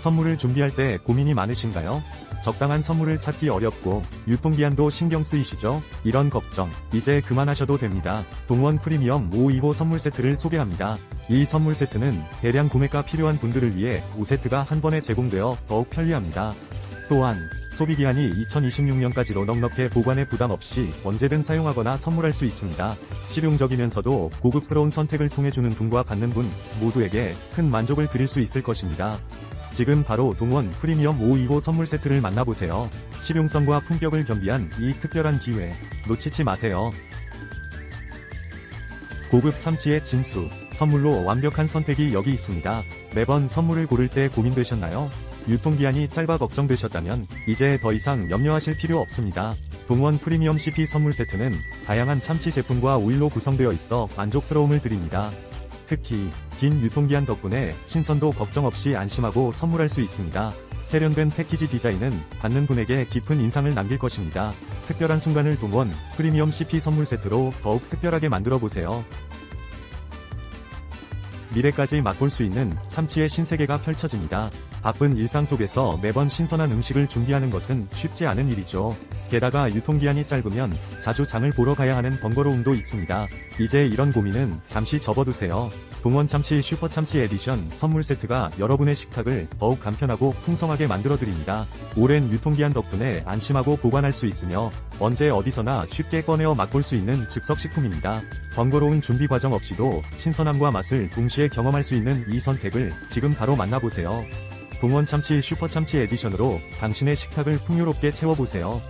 선물을 준비할 때 고민이 많으신가요? 적당한 선물을 찾기 어렵고 유통기한도 신경 쓰이시죠? 이런 걱정 이제 그만하셔도 됩니다. 동원 프리미엄 525 선물 세트를 소개합니다. 이 선물 세트는 대량 구매가 필요한 분들을 위해 5세트가 한 번에 제공되어 더욱 편리합니다. 또한 소비기한이 2026년까지로 넉넉해 보관에 부담 없이 언제든 사용하거나 선물할 수 있습니다. 실용적이면서도 고급스러운 선택을 통해 주는 분과 받는 분 모두에게 큰 만족을 드릴 수 있을 것입니다. 지금 바로 동원 프리미엄 525 선물 세트를 만나보세요. 실용성과 품격을 겸비한 이 특별한 기회 놓치지 마세요. 고급 참치의 진수, 선물로 완벽한 선택이 여기 있습니다. 매번 선물을 고를 때 고민되셨나요? 유통기한이 짧아 걱정되셨다면 이제 더 이상 염려하실 필요 없습니다. 동원 프리미엄 CP 선물 세트는 다양한 참치 제품과 오일로 구성되어 있어 만족스러움을 드립니다. 특히 긴 유통기한 덕분에 신선도 걱정 없이 안심하고 선물할 수 있습니다. 세련된 패키지 디자인은 받는 분에게 깊은 인상을 남길 것입니다. 특별한 순간을 동원 프리미엄 CP 선물 세트로 더욱 특별하게 만들어 보세요. 미래까지 맛볼 수 있는 참치의 신세계가 펼쳐집니다. 바쁜 일상 속에서 매번 신선한 음식을 준비하는 것은 쉽지 않은 일이죠. 게다가 유통기한이 짧으면 자주 장을 보러 가야 하는 번거로움도 있습니다. 이제 이런 고민은 잠시 접어두세요. 동원 참치 슈퍼 참치 에디션 선물 세트가 여러분의 식탁을 더욱 간편하고 풍성하게 만들어드립니다. 오랜 유통기한 덕분에 안심하고 보관할 수 있으며 언제 어디서나 쉽게 꺼내어 맛볼 수 있는 즉석식품입니다. 번거로운 준비 과정 없이도 신선함과 맛을 동시에 경험할 수 있는 이 선택을 지금 바로 만나보세요. 동원 참치 슈퍼 참치 에디션으로 당신의 식탁을 풍요롭게 채워보세요.